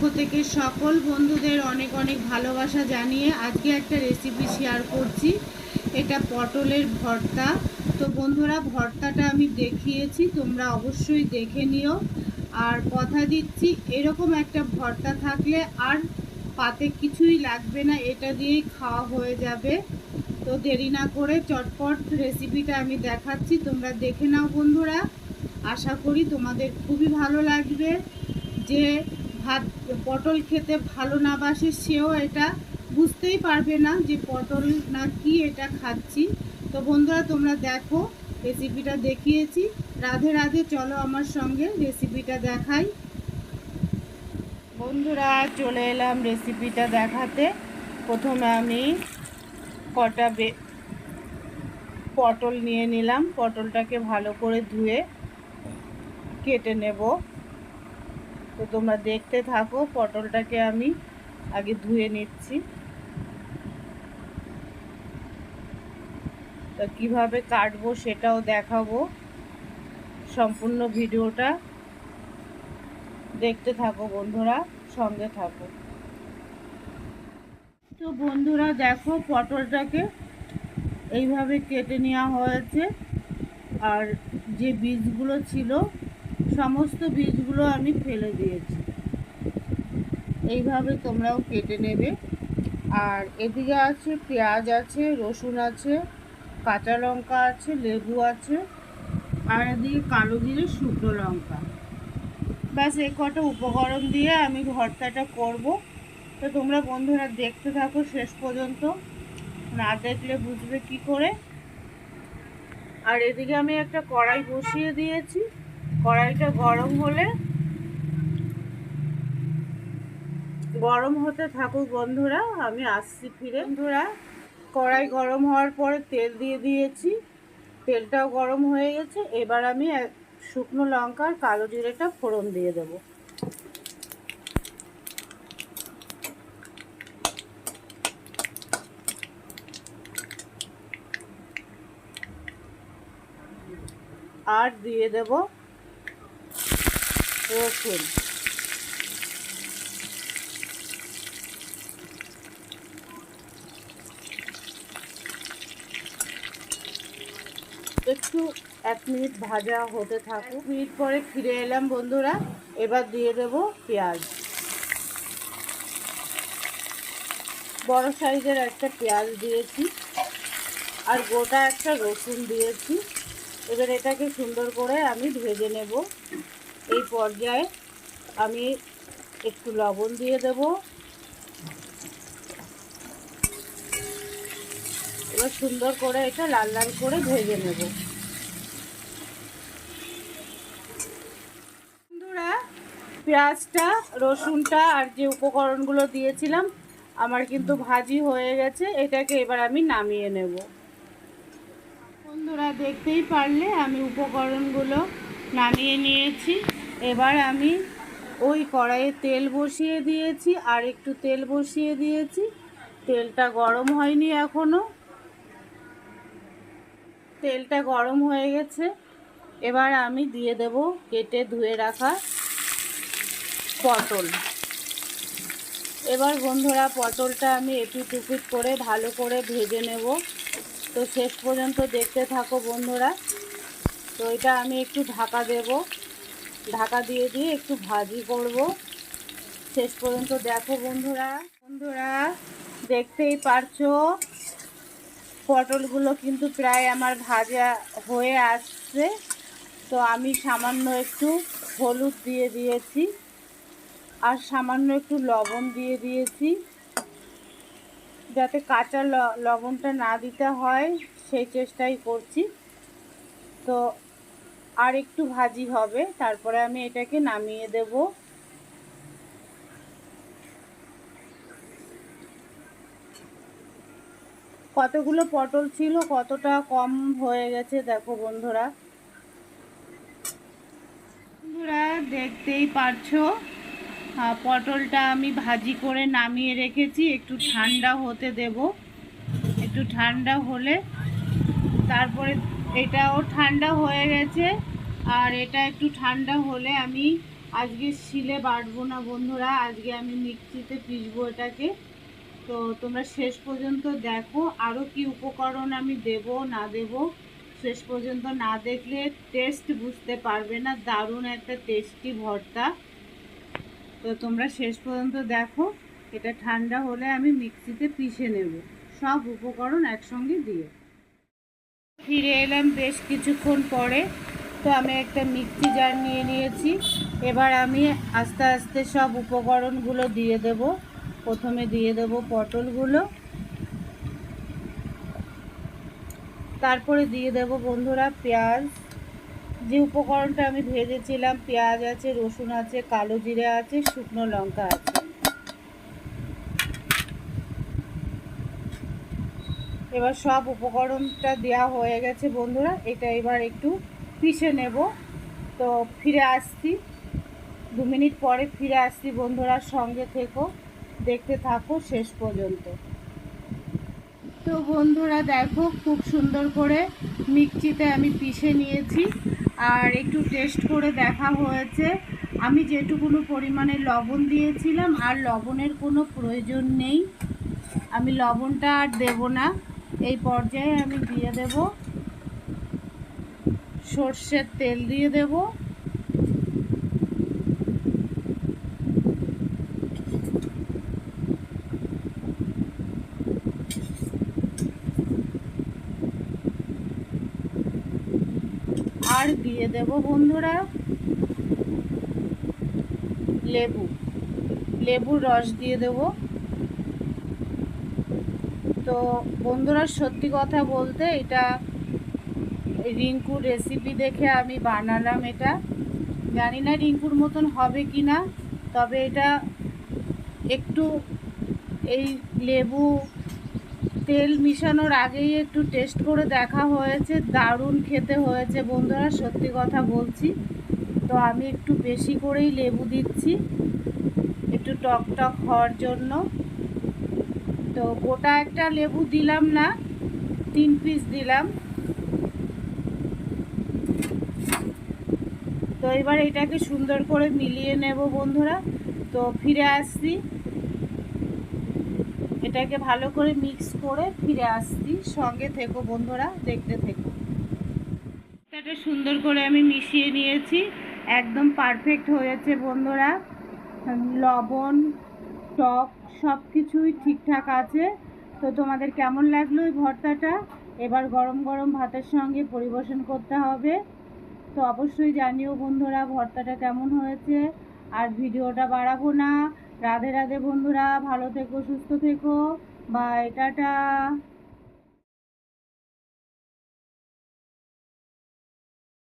পক্ষ থেকে সকল বন্ধুদের অনেক অনেক ভালোবাসা জানিয়ে আজকে একটা রেসিপি শেয়ার করছি। এটা পটলের ভর্তা। তো বন্ধুরা, ভর্তাটা আমি দেখিয়েছি, তোমরা অবশ্যই দেখে নিও। আর কথা দিচ্ছি, এরকম একটা ভর্তা থাকলে আর পাতে কিছুই লাগবে না, এটা দিয়েই খাওয়া হয়ে যাবে। তো দেরি না করে চটপট রেসিপিটা আমি দেখাচ্ছি, তোমরা দেখে নাও বন্ধুরা। আশা করি তোমাদের খুবই ভালো লাগবে। যে ভাত, পটল খেতে ভালো না বাসে, সেও এটা বুঝতেই পারবে না যে পটল না কি এটা খাচ্ছি। তো বন্ধুরা, তোমরা দেখো রেসিপিটা দেখিয়েছি। রাধে রাধে, চলো আমার সঙ্গে রেসিপিটা দেখাই। বন্ধুরা, চলে এলাম রেসিপিটা দেখাতে। প্রথমে আমি কটা বে, পটল নিয়ে নিলাম। পটলটাকে ভালো করে ধুয়ে কেটে নেব। তো তোমরা দেখতে থাকো, পটলটাকে আমি আগে ধুয়ে নিচ্ছি। তো কীভাবে কাটবো সেটাও দেখাবো সম্পূর্ণ ভিডিওটা। দেখতে থাকো বন্ধুরা, সঙ্গে থাকো। তো বন্ধুরা দেখো পটলটাকে এইভাবে কেটে নেওয়া হয়েছে। আর যে বীজগুলো ছিল সমস্ত বীজগুলো আমি ফেলে দিয়েছি। এইভাবে তোমরাও কেটে নেবে। আর এদিকে আছে পেঁয়াজ আছে, রসুন আছে, কাঁচা লঙ্কা আছে, লেবু আছে, আর এদিকে কালো জিরে শুকনো লঙ্কা। ব্যাস এ কটা উপকরণ দিয়ে আমি ভর্তাটা করব। তো তোমরা বন্ধুরা দেখতে থাকো শেষ পর্যন্ত, না দেখলে বুঝবে কি করে। আর এদিকে আমি একটা কড়াই বসিয়ে দিয়েছি। কড়াইটা গরম হলে গরম হতে থাকুক বন্ধুরা, আমি আসছি ফিরে। বন্ধুরা, কড়াই গরম হওয়ার পরে তেল দিয়ে দিয়েছি। তেলটাও গরম হয়ে গেছে। এবার আমি শুকনো লঙ্কার কালো জিরেটা ফোড়ন দিয়ে দেবো। আর দিয়ে দেব রসুন একটু এক মিনিট ভাজা হতে থাকে মিনিট পরে ফিরে এলাম বন্ধুরা। এবার দিয়ে দেব পেঁয়াজ। বড় সাইজের একটা পেঁয়াজ দিয়েছি আর গোটা একটা রসুন দিয়েছি। এবার এটাকে সুন্দর করে আমি ভেজে নেব। এই পর্যায়ে আমি একটু লবণ দিয়ে দেব। এবার সুন্দর করে এটা লাল লাল করে ভেজে নেব। পেঁয়াজটা, রসুনটা আর যে উপকরণগুলো দিয়েছিলাম, আমার কিন্তু ভাজি হয়ে গেছে। এটাকে এবার আমি নামিয়ে নেব। বন্ধুরা, দেখতেই পারলে আমি উপকরণগুলো নামিয়ে নিয়েছি। এবার আমি ওই কড়াইয়ে তেল বসিয়ে দিয়েছি, আর একটু তেল বসিয়ে দিয়েছি। তেলটা গরম হয়নি এখনও তেলটা গরম হয়ে গেছে। এবার আমি দিয়ে দেব কেটে ধুয়ে রাখা পটল। এবার বন্ধুরা, পটলটা আমি এপিট উপিট করে ভালো করে ভেজে নেব। তো শেষ পর্যন্ত দেখতে থাকো বন্ধুরা। তো এটা আমি একটু ঢাকা দেব। ঢাকা দিয়ে দিয়ে একটু ভাজি করব। শেষ পর্যন্ত দেখো বন্ধুরা। বন্ধুরা, দেখতেই পারছ? পটলগুলো কিন্তু প্রায় আমার ভাজা হয়ে আসছে। তো আমি সামান্য একটু হলুদ দিয়ে দিয়েছি আর সামান্য একটু লবণ দিয়ে দিয়েছি। যাতে কাঁচা লবণটা না দিতে হয়, সেই চেষ্টাই করছি। তো আর একটু ভাজি হবে, তারপরে আমি এটাকে নামিয়ে দেব। কতগুলো পটল ছিল, কতটা কম হয়ে গেছে দেখো বন্ধুরা। বন্ধুরা, দেখতেই পারছ পটলটা আমি ভাজি করে নামিয়ে রেখেছি, একটু ঠান্ডা হতে দেব। একটু ঠান্ডা হলে তারপরে এটাও ঠান্ডা হয়ে গেছে। আর এটা একটু ঠান্ডা হলে আমি আজকে শিলে বাটবো না বন্ধুরা, আজকে আমি মিক্সিতে পিসবো এটাকে। তো তোমরা শেষ পর্যন্ত দেখো আরও কি উপকরণ আমি দেব, না দেব, শেষ পর্যন্ত না দেখলে টেস্ট বুঝতে পারবে না, দারুণ একটা টেস্টি ভর্তা। তো তোমরা শেষ পর্যন্ত দেখো, এটা ঠান্ডা হলে আমি মিক্সিতে পিষে নেব, সব উপকরণ একসঙ্গে দিয়ে। ফিরে এলাম বেশ কিছুক্ষণ পরে। তো আমি একটা মিক্সি জার নিয়ে নিয়েছি। এবার আমি আস্তে আস্তে সব উপকরণগুলো দিয়ে দেব। প্রথমে দিয়ে দেব পটলগুলো। তারপরে দিয়ে দেব বন্ধুরা পেঁয়াজ। যে উপকরণটা আমি ভেজেছিলাম, পেঁয়াজ আছে, রসুন আছে, কালো জিরে আছে, শুকনো লঙ্কা আছে। এবার সব উপকরণটা দেওয়া হয়ে গেছে বন্ধুরা। এটা এবার একটু পিষে নেব। তো ফিরে আসছি। দু মিনিট পরে ফিরে আসছি বন্ধুরা, সঙ্গে থেকো, দেখতে থাকো শেষ পর্যন্ত। তো বন্ধুরা, দেখো খুব সুন্দর করে মিক্সিতে আমি পিষে নিয়েছি। আর একটু টেস্ট করে দেখা হয়েছে। আমি যেটুকুনো পরিমাণে লবণ দিয়েছিলাম, আর লবণের কোনো প্রয়োজন নেই। আমি লবণটা আর দেব না। এই পর্যায়ে আমি দিয়ে দেব। সর্ষের তেল দিয়ে দেব। আর দিয়ে দেব বন্ধুরা লেবু। লেবুর রস দিয়ে দেবো। তো বন্ধুরা সত্যি কথা বলতে এটা রিঙ্কুর রেসিপি দেখে আমি বানালাম এটা। জানি না রিঙ্কুর মতন হবে কি না তবে এটা একটু এই লেবু, তেল মিশানোর আগেই একটু টেস্ট করে দেখা হয়েছে, দারুণ খেতে হয়েছে বন্ধুরা, সত্যি কথা বলছি। তো আমি একটু বেশি করেই লেবু দিচ্ছি, একটু টক টক হওয়ার জন্য। তো গোটা একটা লেবু দিলাম না, তিন পিস দিলাম। তো এবার এটাকে সুন্দর করে মিলিয়ে নেব বন্ধুরা। তো ফিরে আসছি। এটাকে ভালো করে মিক্স করে ফিরে আসছি। সঙ্গে থেকো বন্ধুরা, দেখতে থেকো। এটা সুন্দর করে আমি মিশিয়ে নিয়েছি। একদম পারফেক্ট হয়েছে বন্ধুরা। লবণ, টক সব কিছুই ঠিকঠাক আছে। তো তোমাদের কেমন লাগল এই ভর্তাটা? এবার গরম গরম ভাতের সঙ্গে পরিবেশন করতে হবে। তো অবশ্যই জানিও বন্ধুরা, ভর্তাটা কেমন হয়েছে? আর ভিডিওটা বাড়াবো না। রাধে রাধে বন্ধুরা, ভালো থেকো, সুস্থ থেকো। Bye, tata.